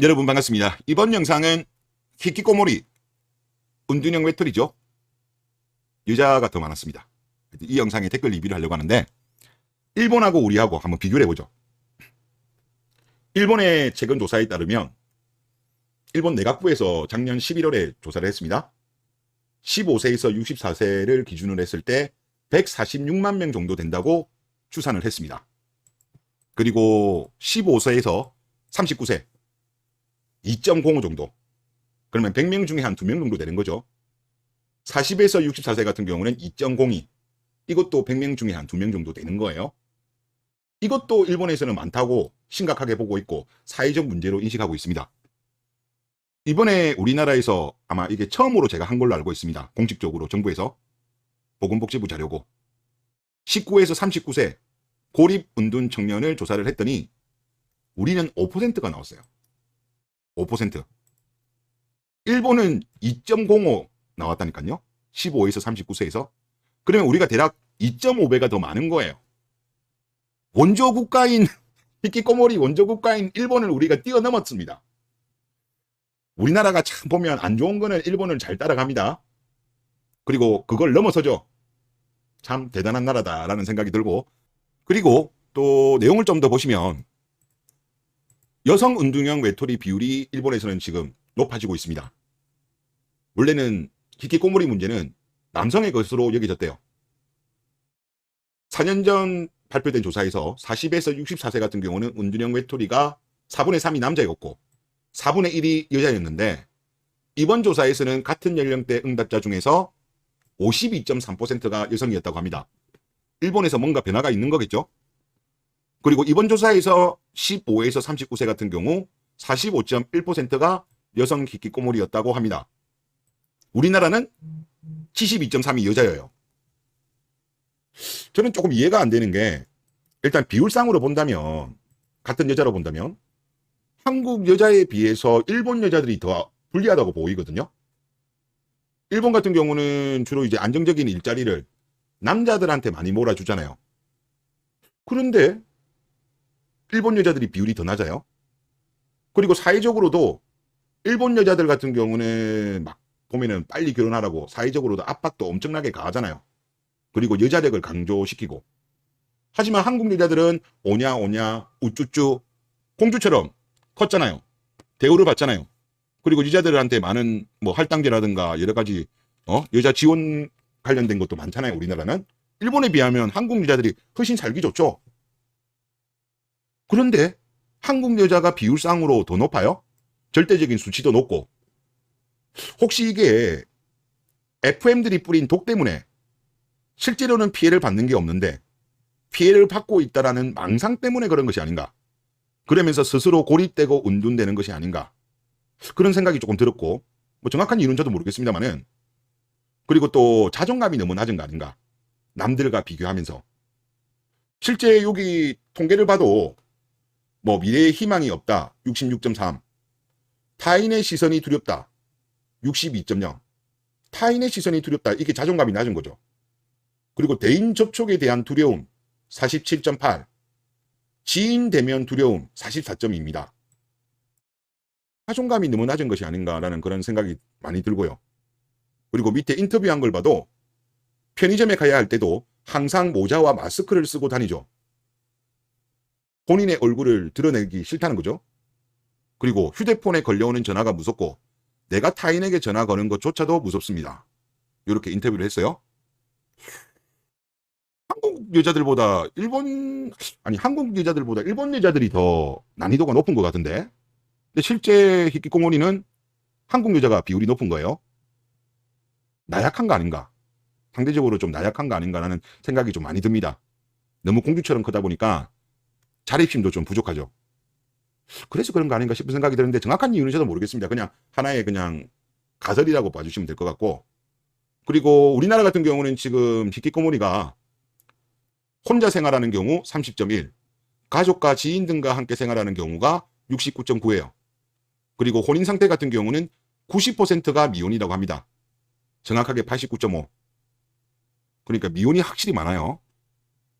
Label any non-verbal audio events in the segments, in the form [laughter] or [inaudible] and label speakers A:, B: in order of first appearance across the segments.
A: 여러분 반갑습니다. 이번 영상은 히키코모리 은둔형 외톨이죠. 여자가 더 많았습니다. 이 영상에 댓글 리뷰를 하려고 하는데 일본하고 우리하고 한번 비교를 해보죠. 일본의 최근 조사에 따르면 일본 내각부에서 작년 11월에 조사를 했습니다. 15세에서 64세를 기준으로 했을 때 146만 명 정도 된다고 추산을 했습니다. 그리고 15세에서 39세 2.05 정도. 그러면 100명 중에 한 2명 정도 되는 거죠. 40에서 64세 같은 경우는 2.02. 이것도 100명 중에 한 2명 정도 되는 거예요. 이것도 일본에서는 많다고 심각하게 보고 있고 사회적 문제로 인식하고 있습니다. 이번에 우리나라에서 아마 이게 처음으로 제가 한 걸로 알고 있습니다. 공식적으로 정부에서 보건복지부 자료고 19에서 39세 고립 은둔 청년을 조사를 했더니 우리는 5%가 나왔어요. 5%. 일본은 2.05 나왔다니까요. 15에서 39세에서. 그러면 우리가 대략 2.5배가 더 많은 거예요. 원조 국가인 [laughs] 히키코모리 원조 국가인 일본을 우리가 뛰어넘었습니다. 우리나라가 참 보면 안 좋은 거는 일본을 잘 따라갑니다. 그리고 그걸 넘어서죠. 참 대단한 나라다라는 생각이 들고 그리고 또 내용을 좀 더 보시면 여성 운동형 외톨이 비율이 일본에서는 지금 높아지고 있습니다. 원래는 히키코모리 문제는 남성의 것으로 여겨졌대요. 4년 전 발표된 조사에서 40에서 64세 같은 경우는 운둔형 외톨이가 4분의 3이 남자였고 4분의 1이 여자였는데 이번 조사에서는 같은 연령대 응답자 중에서 52.3%가 여성이었다고 합니다. 일본에서 뭔가 변화가 있는 거겠죠? 그리고 이번 조사에서 15에서 39세 같은 경우 45.1%가 여성 히키코모리였다고 합니다. 우리나라는 72.3이 여자예요. 저는 조금 이해가 안 되는 게 일단 비율상으로 본다면 같은 여자로 본다면 한국 여자에 비해서 일본 여자들이 더 불리하다고 보이거든요. 일본 같은 경우는 주로 이제 안정적인 일자리를 남자들한테 많이 몰아주잖아요. 그런데 일본 여자들이 비율이 더 낮아요. 그리고 사회적으로도 일본 여자들 같은 경우는 막 보면은 빨리 결혼하라고 사회적으로도 압박도 엄청나게 가하잖아요. 그리고 여자력을 강조시키고. 하지만 한국 여자들은 오냐 오냐 우쭈쭈 공주처럼 컸잖아요. 대우를 받잖아요. 그리고 여자들한테 많은 뭐 할당제라든가 여러 가지 어 여자 지원 관련된 것도 많잖아요. 우리나라는 일본에 비하면 한국 여자들이 훨씬 살기 좋죠. 그런데 한국 여자가 비율상으로 더 높아요? 절대적인 수치도 높고 혹시 이게 FM들이 뿌린 독 때문에 실제로는 피해를 받는 게 없는데 피해를 받고 있다라는 망상 때문에 그런 것이 아닌가? 그러면서 스스로 고립되고 은둔되는 것이 아닌가? 그런 생각이 조금 들었고 뭐 정확한 이유는 저도 모르겠습니다만은 그리고 또 자존감이 너무 낮은 거 아닌가? 남들과 비교하면서 실제 여기 통계를 봐도 뭐 미래의 희망이 없다 66.3 타인의 시선이 두렵다 62.0 타인의 시선이 두렵다 이게 자존감이 낮은 거죠. 그리고 대인 접촉에 대한 두려움 47.8 지인 대면 두려움 44점입니다. 자존감이 너무 낮은 것이 아닌가라는 그런 생각이 많이 들고요. 그리고 밑에 인터뷰한 걸 봐도 편의점에 가야 할 때도 항상 모자와 마스크를 쓰고 다니죠. 본인의 얼굴을 드러내기 싫다는 거죠. 그리고 휴대폰에 걸려오는 전화가 무섭고 내가 타인에게 전화 거는 것조차도 무섭습니다. 이렇게 인터뷰를 했어요. 한국 여자들보다 일본 아니 한국 여자들보다 일본 여자들이 더 난이도가 높은 것 같은데 근데 실제 히키코모리는 한국 여자가 비율이 높은 거예요. 나약한 거 아닌가? 상대적으로 좀 나약한 거 아닌가라는 생각이 좀 많이 듭니다. 너무 공주처럼 크다 보니까 자립심도 좀 부족하죠. 그래서 그런 거 아닌가 싶은 생각이 드는데 정확한 이유는 저도 모르겠습니다. 그냥 하나의 그냥 가설이라고 봐주시면 될 것 같고 그리고 우리나라 같은 경우는 지금 히키코모리가 혼자 생활하는 경우 30.1, 가족과 지인 등과 함께 생활하는 경우가 69.9예요. 그리고 혼인 상태 같은 경우는 90%가 미혼이라고 합니다. 정확하게 89.5. 그러니까 미혼이 확실히 많아요.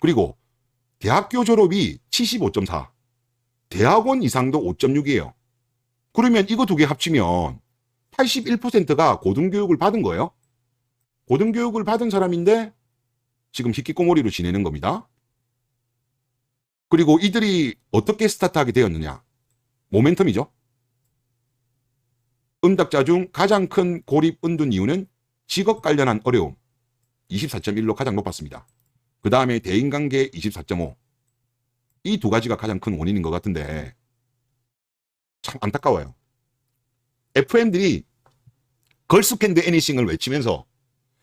A: 그리고 대학교 졸업이 75.4, 대학원 이상도 5.6이에요. 그러면 이거 두 개 합치면 81%가 고등교육을 받은 거예요. 고등교육을 받은 사람인데 지금 희귀꼬머리로 지내는 겁니다. 그리고 이들이 어떻게 스타트하게 되었느냐? 모멘텀이죠. 응답자 중 가장 큰 고립 은둔 이유는 직업 관련한 어려움 24.1로 가장 높았습니다. 그 다음에 대인관계 24.5. 이 두 가지가 가장 큰 원인인 것 같은데 참 안타까워요. FM들이 걸스 캔드 애니싱을 외치면서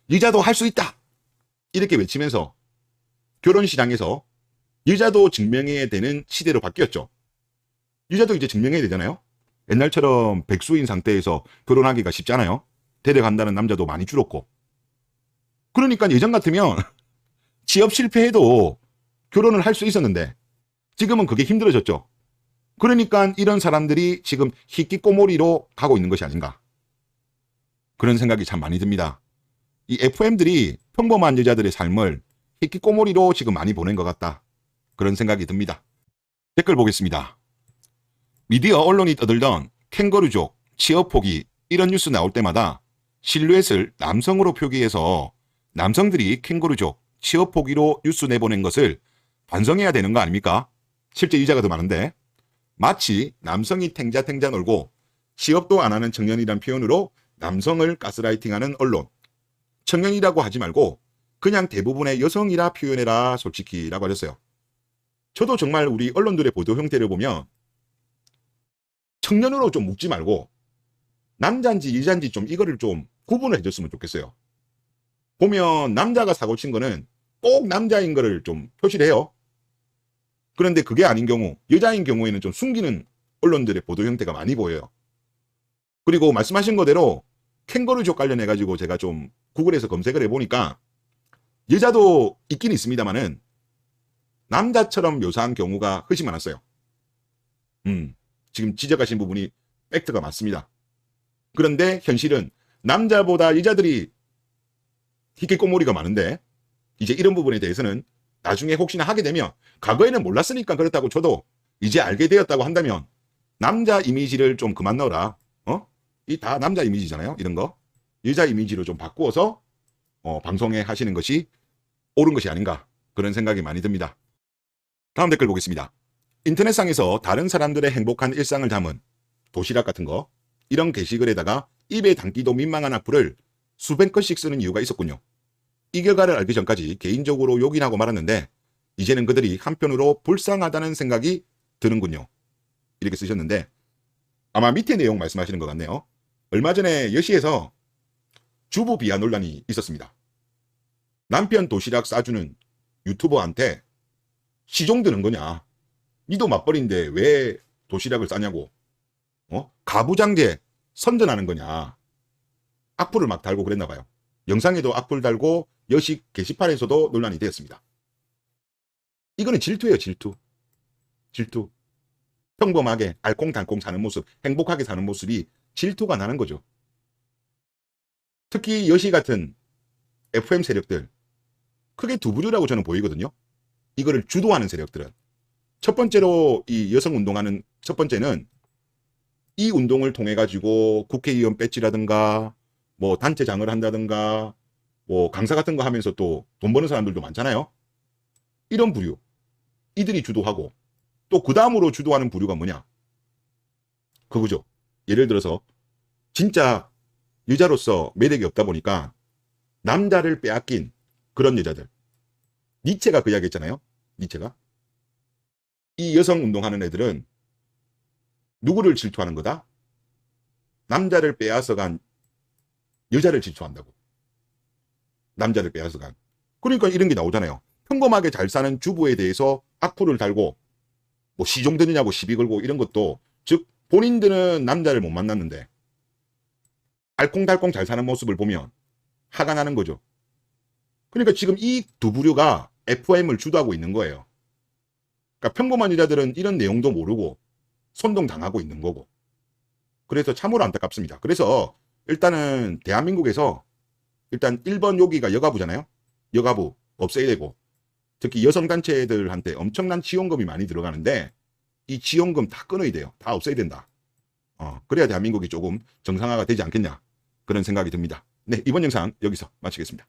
A: 여자도 할 수 있다 이렇게 외치면서 결혼 시장에서 여자도 증명해야 되는 시대로 바뀌었죠. 여자도 이제 증명해야 되잖아요. 옛날처럼 백수인 상태에서 결혼하기가 쉽잖아요. 데려간다는 남자도 많이 줄었고. 그러니까 예전 같으면 취업 실패해도 결혼을 할 수 있었는데 지금은 그게 힘들어졌죠. 그러니까 이런 사람들이 지금 희끼꼬모리로 가고 있는 것이 아닌가. 그런 생각이 참 많이 듭니다. 이 FM들이 평범한 여자들의 삶을 희끼꼬모리로 지금 많이 보낸 것 같다. 그런 생각이 듭니다. 댓글 보겠습니다. 미디어 언론이 떠들던 캥거루족, 취업 포기 이런 뉴스 나올 때마다 실루엣을 남성으로 표기해서 남성들이 캥거루족, 취업 포기로 뉴스 내보낸 것을 반성해야 되는 거 아닙니까? 실제 유자가 더 많은데 마치 남성이 탱자탱자 놀고 취업도 안 하는 청년이란 표현으로 남성을 가스라이팅하는 언론. 청년이라고 하지 말고 그냥 대부분의 여성이라 표현해라 솔직히 라고 하셨어요. 저도 정말 우리 언론들의 보도 형태를 보면 청년으로 좀 묻지 말고 남자인지 여자인지 좀 이거를 좀 구분을 해줬으면 좋겠어요. 보면 남자가 사고 친 거는 꼭 남자인 거를 좀 표시를 해요. 그런데 그게 아닌 경우, 여자인 경우에는 좀 숨기는 언론들의 보도 형태가 많이 보여요. 그리고 말씀하신 거대로 캥거루족 관련해 가지고 제가 좀 구글에서 검색을 해보니까 여자도 있긴 있습니다만은 남자처럼 묘사한 경우가 훨씬 많았어요. 음, 지금 지적하신 부분이 팩트가 맞습니다. 그런데 현실은 남자보다 여자들이 희귀 꼬머리가 많은데 이제 이런 부분에 대해서는 나중에 혹시나 하게 되면 과거에는 몰랐으니까 그렇다고 저도 이제 알게 되었다고 한다면 남자 이미지를 좀 그만 넣어라. 어? 이 다 남자 이미지잖아요. 이런 거. 여자 이미지로 좀 바꾸어서 어, 방송에 하시는 것이 옳은 것이 아닌가 그런 생각이 많이 듭니다. 다음 댓글 보겠습니다. 인터넷상에서 다른 사람들의 행복한 일상을 담은 도시락 같은 거 이런 게시글에다가 입에 담기도 민망한 악플을 수백 건씩 쓰는 이유가 있었군요. 이 결과를 알기 전까지 개인적으로 욕인하고 말았는데 이제는 그들이 한편으로 불쌍하다는 생각이 드는군요. 이렇게 쓰셨는데 아마 밑에 내용 말씀하시는 것 같네요. 얼마 전에 여시에서 주부 비하 논란이 있었습니다. 남편 도시락 싸주는 유튜버한테 시종 드는 거냐. 니도 맞벌인데 왜 도시락을 싸냐고. 어? 가부장제 선전하는 거냐. 악플을 막 달고 그랬나 봐요. 영상에도 악플 달고 여식 게시판에서도 논란이 되었습니다. 이거는 질투예요, 질투. 질투. 평범하게 알콩달콩 사는 모습, 행복하게 사는 모습이 질투가 나는 거죠. 특히 여시 같은 FM 세력들 크게 두 부류라고 저는 보이거든요. 이거를 주도하는 세력들은 첫 번째로 이 여성 운동하는 첫 번째는 이 운동을 통해 가지고 국회의원 배지라든가 뭐 단체장을 한다든가 뭐 강사 같은 거 하면서 또 돈 버는 사람들도 많잖아요. 이런 부류 이들이 주도하고 또 그 다음으로 주도하는 부류가 뭐냐? 그거죠. 예를 들어서 진짜 여자로서 매력이 없다 보니까 남자를 빼앗긴 그런 여자들. 니체가 그 이야기 했잖아요. 니체가. 이 여성 운동하는 애들은 누구를 질투하는 거다? 남자를 빼앗아간 여자를 질투한다고. 남자를 빼앗아간. 그러니까 이런 게 나오잖아요. 평범하게 잘 사는 주부에 대해서 악플을 달고 뭐 시종되느냐고 시비 걸고 이런 것도 즉 본인들은 남자를 못 만났는데 알콩달콩 잘 사는 모습을 보면 화가 나는 거죠. 그러니까 지금 이 두 부류가 FM을 주도하고 있는 거예요. 그러니까 평범한 여자들은 이런 내용도 모르고 선동당하고 있는 거고. 그래서 참으로 안타깝습니다. 그래서 일단은 대한민국에서 일단 1번 요기가 여가부잖아요. 여가부 없애야 되고 특히 여성단체들한테 엄청난 지원금이 많이 들어가는데 이 지원금 다 끊어야 돼요. 다 없애야 된다. 어, 그래야 대한민국이 조금 정상화가 되지 않겠냐 그런 생각이 듭니다. 네, 이번 영상 여기서 마치겠습니다.